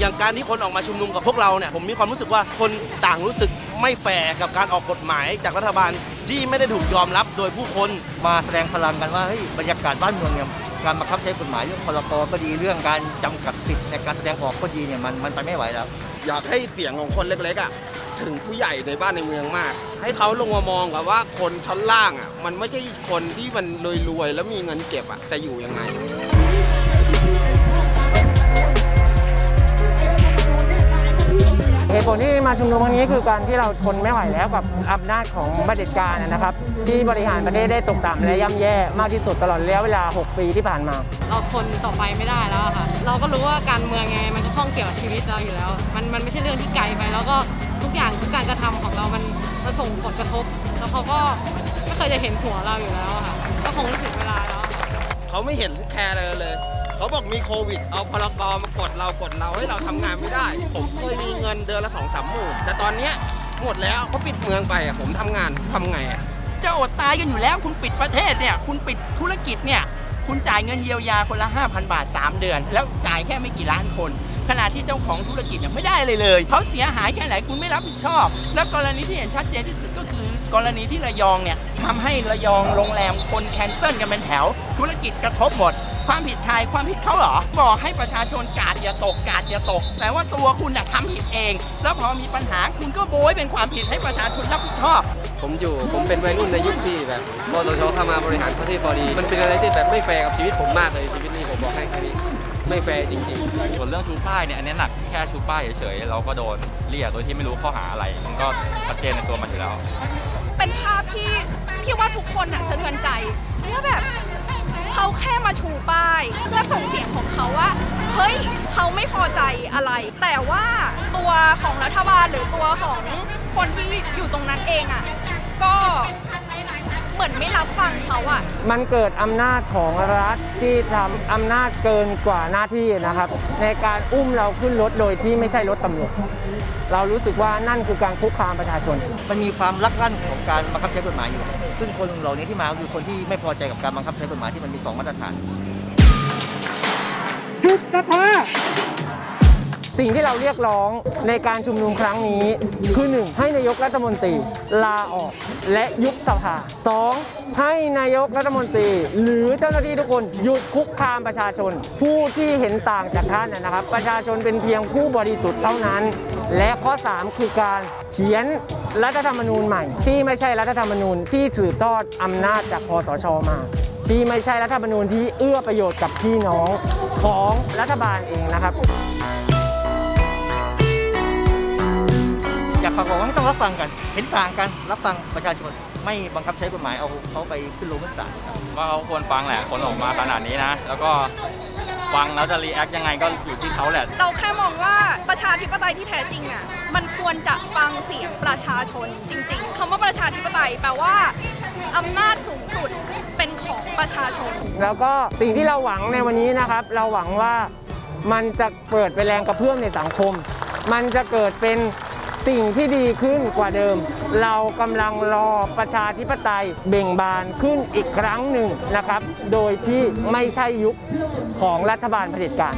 อย่างการที่คนออกมาชุมนุมกับพวกเราเนี่ยผมมีความรู้สึกว่าคนต่างรู้สึกไม่แฟร์กับการออกกฎหมายจากรัฐบาลที่ไม่ได้ถูกยอมรับโดยผู้คนมาแสดงพลังกันว่าเฮ้ยบรรยากาศบ้านเมืองเนี่ยการบังคับใช้กฎหมายเรื่องพรกก็ดีเรื่องการจำกัดสิทธิ์ในการแสดงออกก็ดีเนี่ยมันมันไปไม่ไหวแล้ว อยากให้เสียงของคนเล็กๆอะถึงผู้ใหญ่ในบ้านในเมืองมาก ให้เขาลงมามองกับว่าคนชั้นล่างอะมันไม่ใช่คนที่มันรวยๆแล้วมีเงินเก็บอะจะอยู่ยังไง ตุผลที่มาชุมนุมครั้งนี้คือการที่เราทนไม่ไหวแล้วกับอำนาจของเผด็จการนะครับ ที่บริหารประเทศได้ตกต่ำและย่ำแย่มากที่สุดตลอดระยะเวลา 6 ปีที่ผ่านมา เราทนต่อไปไม่ได้แล้วอะค่ะ เราก็รู้ว่าการเมืองไงมันก็ข้องเกี่ยวกับชีวิตเราอยู่แล้ว มันมันไม่ใช่เรื่องที่ไกลไป แล้วก็ทุกอย่างทุกการกระทำของเรามันมันส่งผลกระทบ แล้วเขาก็ไม่เคยจะเห็นหัวเราอยู่แล้วอะค่ะก็คงถึงเวลาแล้วอะค่ะเขาไม่เห็นแคร์เลยเลย เขาบอกมีโควิด เอาพลกรมากดเรากดเราให้เราทำงานไม่ได้ ผมเคยมีเงินเดือนละสองสามหมื่นแต่ตอนเนี้ยหมดแล้วเขาปิดเมืองไปอะผมทำงานทำไงอะจะอดตายกันอยู่แล้ว คุณปิดประเทศเนี่ย คุณปิดธุรกิจเนี่ย คุณจ่ายเงินเยียวยาคนละ 5,000 บาท 3 เดือน แล้วจ่ายแค่ไม่กี่ล้านคน ขณะที่เจ้าของธุรกิจเนี่ยไม่ได้เลยเลย เขาเสียหายแค่ไหนคุณไม่รับผิดชอบ แล้วกรณีที่เห็นชัดเจนที่สุดก็คือ กรณีที่ระยองเนี่ยทำให้ระยองโรงแรมคนแคนเซิลกันเป็นแถว ธุรกิจกระทบหมด ความผิดใครความผิดเขาเหรอ บอกให้ประชาชนกาดอย่าตกกาดอย่าตก แต่ว่าตัวคุณน่ะทำผิดเอง แล้วพอมีปัญหาคุณก็โบยเป็นความผิดให้ประชาชนรับผิดชอบ ผมอยู่ผมเป็นวัยรุ่นในยุคที่แบบมตชเข้ามาบริหารประเทศพอดี มันเป็นอะไรที่แบบไม่แฟร์กับชีวิตผมมากเลยชีวิตนี้ผมบอกให้แค่นี้ไม่แฟร์จริงๆ ส่วนเรื่องชูป้ายเนี่ยอันนี้หนักแค่ชูป้ายเฉยๆ เราก็โดนเรียกโดยที่ไม่รู้ข้อหาอะไร มันก็ชัดเจนในตัวมันอยู่แล้ว เป็นภาพที่พี่ว่าทุก มาชูป้าย เพื่อส่งเสียงของเขาว่า เฮ้ยเขาไม่พอใจอะไร แต่ว่าตัวของรัฐบาลหรือตัวของคนที่อยู่ตรงนั้นเองอะก็ เหมือนไม่รับฟังเขาอะมันเกิดอำนาจของรัฐที่ทำอำนาจเกินกว่าหน้าที่นะครับ ในการอุ้มเราขึ้นรถโดยที่ไม่ใช่รถตำรวจเรารู้สึกว่านั่นคือการคุกคามประชาชน มันมีความลักลั่นของการบังคับใช้กฎหมายอยู่ ซึ่งคนเหล่านี้ที่มาก็คือคนที่ไม่พอใจกับการบังคับใช้กฎหมายที่มันมีสองมาตรฐานสิ่ิ่งที่เราเรียกร้องในการชุมนุมครั้งนี้คือ 1. ให้นายกรัฐมนตรีลาออกและยุบสภา 2. ให้นายกรัฐมนตรี หรือเจ้าหน้าที่ทุกคนหยุดคุกคามประชาชน ผู้ที่เห็นต่างจากท่านนะครับ ประชาชนเป็นเพียงผู้บริสุทธิ์เท่านั้น และข้อ 3 คือการเขียนรัฐธรรมนูญใหม่ ที่ไม่ใช่รัฐธรรมนูญที่สืบทอดอำนาจจากคอสชมาที่ไม่ใช่รัฐธรรมนูญที่เอื้อประโยชน์กับพี่น้องของรัฐบาลเองนะครับ อยากฝากบอกว่าให้ต้องรับฟังกัน เห็นต่างกันรับฟังประชาชน ไม่บังคับใช้กฎหมายเอาเขาไปขึ้นโรงขึ้นศาลครับว่าเขาควรฟังแหละคนออกมาขนาดนี้นะ แล้วก็ฟังแล้วจะรีแอคยังไงก็อยู่ที่เขาแหละ เราแค่มองว่าประชาธิปไตยที่แท้จริงอะมันควรจะฟังเสียงประชาชนจริง ๆคำว่าประชาธิปไตยแปลว่าอำนาจสูงสุดเป็นของประชาชน แล้วก็สิ่งที่เราหวังในวันนี้นะครับ เราหวังว่ามันจะเปิดเป็นแรงกระเพื่อมในสังคม มันจะเกิดเป็น สิ่งที่ดีขึ้นกว่าเดิม เรากำลังรอประชาธิปไตยเบ่งบานขึ้นอีกครั้งหนึ่งนะครับ โดยที่ไม่ใช่ยุคของรัฐบาลเผด็จการ